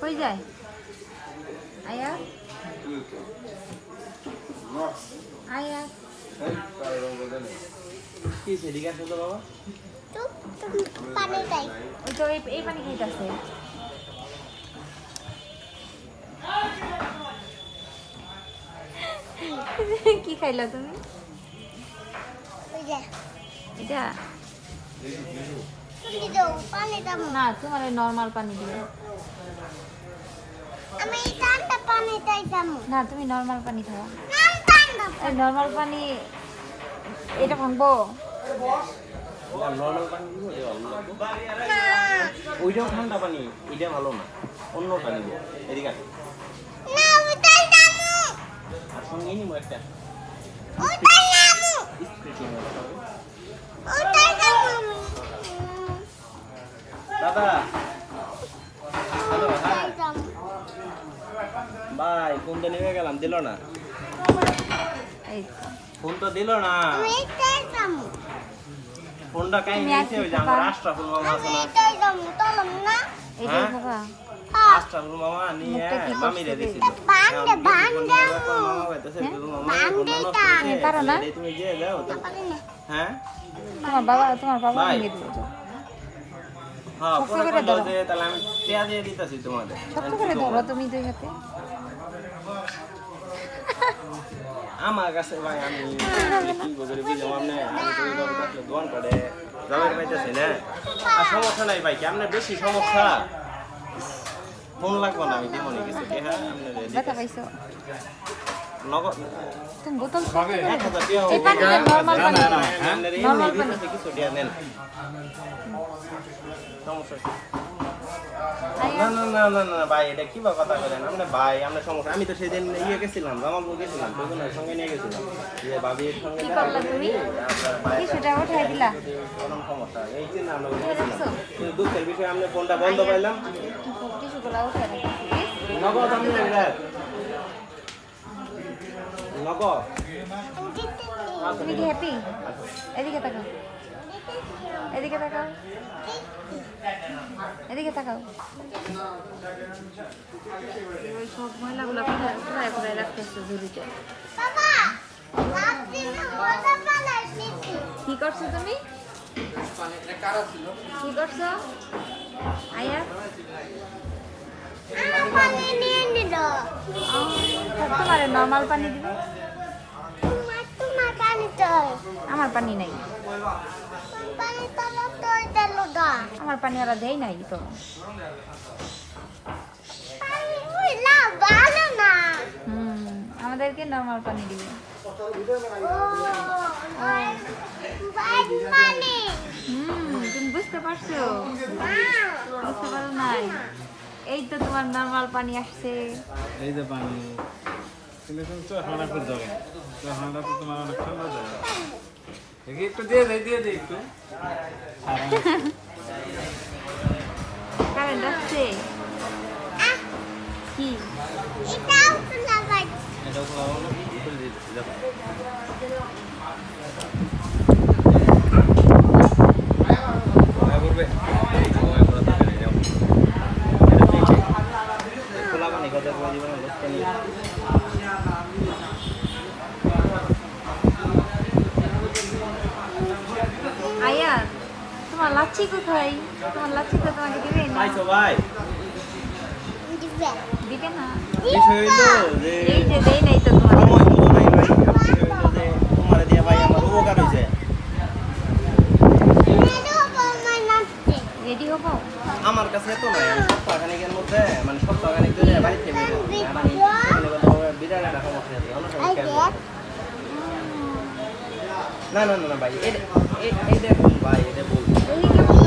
কই যায়? আয়া? আয়া? কি সেদিকে আসো তো বাবা? ওই তো এই এই পানি খাইতেছে। কি খাইলা তুমি? এটা? না তোমার নর্মাল পানি দিও। আমি ঠান্ডা পানি চাইতাম না তুমি নর্মাল পানি খাও। না ঠান্ডা এই নর্মাল পানি এটা ভাঙবো? নর্মাল পানি দিব ভালো না। ওইটাও ঠান্ডা পানি এটা ভালো না। অন্যটা নিব এদিকে আসো। না দামু। আর সঙ্গে নিবো একটা। দামু আমি দাদা। হ্যালো হ্যাঁ। ভাই ফোন তো নিয়ে গেলাম দিল না। ফোন তো দিল না। ফোনটা কাই নিয়েছে ওই যে আমার পারো। আশরাফুল মামা আছে না? হ্যাঁ? মামা নিয়ে দিছিল। রে? মামা কইতেছে হ্যাঁ? মামা ফোনটা তুমি দাও তো। হ্যাঁ? তোমার বাবা তোমার বাবা। দিল শক্ত পরে করে ধরো। তাহলে আমি পেঁয়াজ দিয়ে দিতেছি তোমাদের। শক্ত করে ধরো তুমি দুই হাতে। আমার কাছে ভাই আমি কি করে বুঝলাম আপনি আমি তো এইভাবে থাকলে দোয়ান করে। যাবেন পাইতেছি না? আর সমস্যা নাই ভাই কেমনে বেশি সমস্যা? ফোন লাগবে না আমি দিব নি কিছু হ্যাঁ? নগদ? তুমি বোতল এক হাজার টাকা এই পানিটা নর্মাল পানি Normal পানি। কিছু দিয়া নেন। সমস্যা না না না না না ভাই এটা কি বা কথা বলেন? আমরা ভাই আমরা সমস্যা আমি তো সেদিন ইয়ে গেছিলাম জামালপুর গেছিলাম দুজনের সঙ্গে নিয়ে গেছিলাম। যে ভাবির সঙ্গে কি করলা তুমি? কি সেটা উঠাই দিলা? কোনো সমস্যা এই চিন্তা আমরা কিন্তু দুঃখের বিষয় আমরা ফোনটা বন্ধ পাইলাম। টিস্যু গুলা উঠাই নগদ আমি রাখ নগদ। তুমি কি হ্যাপি। এদিকে তাকাও। এদিকে তাকাও। এদিকে তাকাও। ওই সব ময়লাগুলো কোথায় কোথায় রাখতেছো ঝুড়িতে। কি করছ তুমি? কি করছ? আয়া আমার পানি নিয়ে নিল তোমার নর্মাল পানি দিবে? আমার পানি নাই। পানি তলা তো দিল দা আমার পানি ওরা দেয় নাই তো। পানি ওই না ভালো না। হুম আমাদেরকে নর্মাল পানি দিবে। ও হুম তুমি বুঝতে পারছ? বুঝতে পারো নাই। এই তো তোমার নর্মাল পানি আসছে। এই যে পানি। কিন্তু তুমি চশমাটা খুব যাবে তো তোমার অনেক ঠান্ডা যাবে দেখি একটু দিয়ে দেয় দিয়ে দেয় একটু। কারেন্ট আসছে? কি? এটাও তো লাগাই এটা খোলা হলো উপরে দিয়ে যাব খোলা পানি কথা বলে দিবেন লোকটা নিয়ে আয়া তোমার লাচ্ছি কোথায়? তোমার লাচ্ছি তো তোমাকে দিবে না। ভাই দিবে না। এই যে দেই নাই তো তোমার ভাই দিয়ে আমার উপকার হয়েছে রেডি হব? আমার কাছে এত নয় আমি সপ্তাহখানিকের মধ্যে মানে সপ্তাহখানিক ধরে বাড়ি থেকে বের হচ্ছি। আর আমি মনে করতে হবে বিরাট একটা সমস্যা আছে অন্য সময় আই কেন? দেখ না না না ভাই এটা দেখুন ভাই এটা বলুন